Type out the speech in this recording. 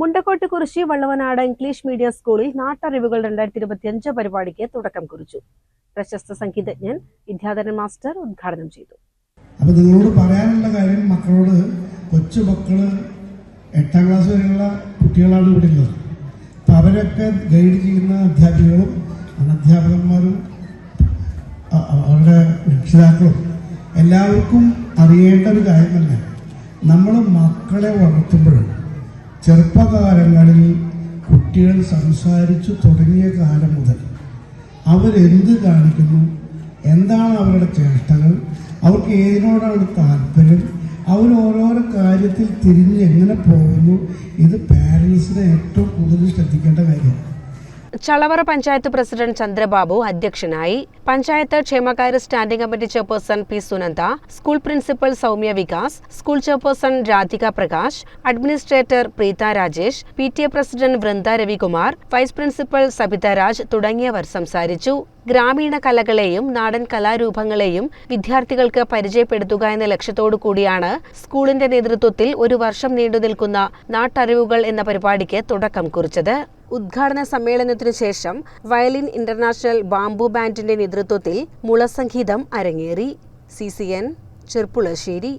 മുണ്ടക്കോട്ട് കുറിശി Vallavanad English medium സ്കൂളിൽ നാട്ടറിവുകൾ രണ്ടായിരത്തി ഇരുപത്തിയഞ്ച് പരിപാടിക്ക് തുടക്കം കുറിച്ചു. പ്രശസ്ത സംഗീതജ്ഞൻ വിദ്യാധരൻ മാസ്റ്റർ ഉദ്ഘാടനം ചെയ്തു. അപ്പൊ നിങ്ങളോട് പറയാനുള്ള കാര്യം മക്കളോട് കൊച്ചു മക്കൾ എട്ടാം ക്ലാസ് വരെയുള്ള കുട്ടികളാണ് ഇവിടെ ഉള്ളത്. അപ്പൊ അവരൊക്കെ ഗൈഡ് ചെയ്യുന്ന അധ്യാപികളും അനധ്യാപകന്മാരും അവരുടെ രക്ഷിതാക്കളും എല്ലാവർക്കും അറിയേണ്ട ഒരു കാര്യം തന്നെ. നമ്മൾ മക്കളെ വളർത്തുമ്പോൾ ചെറുപ്പകാലങ്ങളിൽ കുട്ടികൾ സംസാരിച്ചു തുടങ്ങിയ കാലം മുതൽ അവരെന്ത് കാണിക്കുന്നു? എന്താണ് അവരുടെ ചേഷ്ടകൾ? അവർക്ക് ഏതിനോടാണ് താല്പര്യം? അവർ ഓരോരോ കാര്യത്തിൽ തിരിഞ്ഞ് എങ്ങനെ പോകുന്നു? ഇത് പാരൻസിനെ ഏറ്റവും കൂടുതൽ ശ്രദ്ധിക്കേണ്ട കാര്യമാണ്. ചളവറ പഞ്ചായത്ത് പ്രസിഡന്റ് ചന്ദ്രബാബു അധ്യക്ഷനായി പഞ്ചായത്ത് ക്ഷേമകാര്യ standing committee chairperson P Sunanda school principal Soumya Vikas school chairperson Radhika Prakash administrator Preetha Rajesh P T A president Vrinda Ravikumar vice principal Sabitha Raj തുടങ്ങിയവർ സംസാരിച്ചു. ഗ്രാമീണ കലകളെയും നാടൻ കലാരൂപങ്ങളെയും വിദ്യാർത്ഥികൾക്ക് പരിചയപ്പെടുത്തുക എന്ന ലക്ഷ്യത്തോടു കൂടിയാണ് സ്കൂളിന്റെ നേതൃത്വത്തിൽ ഒരു വർഷം നീണ്ടുനിൽക്കുന്ന നാട്ടറിവുകൾ എന്ന പരിപാടിക്ക് തുടക്കം കുറിച്ചത്. ഉദ്ഘാടന സമ്മേളനത്തിനു ശേഷം വയലിൻ ഇന്റർനാഷണൽ ബാംബു ബാൻഡിന്റെ നേതൃത്വത്തിൽ മുളസംഗീതം അരങ്ങേറി. C C N Cherpulassery.